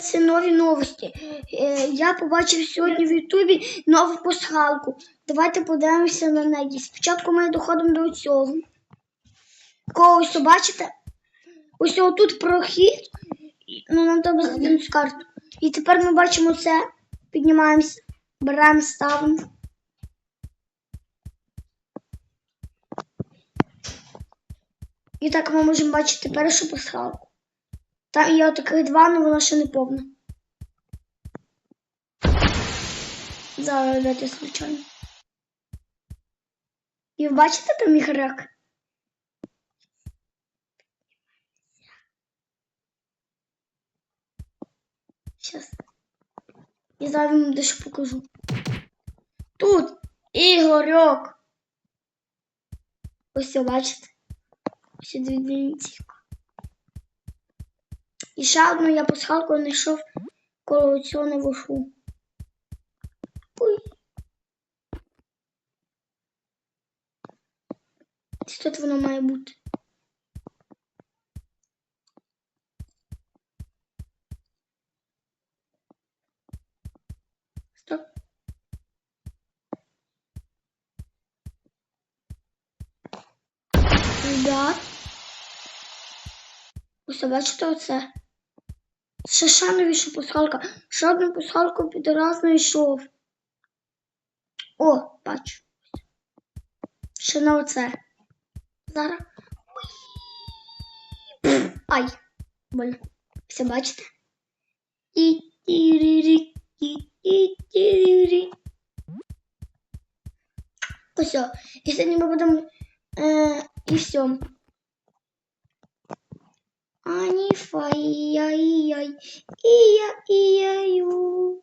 Це нові новості. Е, Я побачив сьогодні в Ютубі нову пасхалку. Давайте подивимося на неї. Спочатку ми доходимо до цього. Когось бачите? Ось тут прохід. Ну, нам треба задати карту. І тепер ми бачимо це. Піднімаємося, беремо, ставимо. І так ми можемо бачити першу пасхалку. Та є таких два, але вона ще не повна. Зараз дати звичайно. І ви бачите там ігрек? Щас. І зараз вам дещо покажу. Тут Ігорьок. Ось бачите? Ось дві дзвінці. І ще одну я пасхалку знайшов коло цього навошу. Ой. Десь тут воно має бути. Да. Ось бачите оце? Ще ще новіша пасхалка. Ще одну пасхалку підраз знайшов. О, бачу. Ще на оце. Зараз. Ай. Больно. Все бачите? І-ті-рі-рі, і-ті-рі-рі. Ось. о. І сьогодні ми будемо. Е, і все. ой, і я, і я, ю.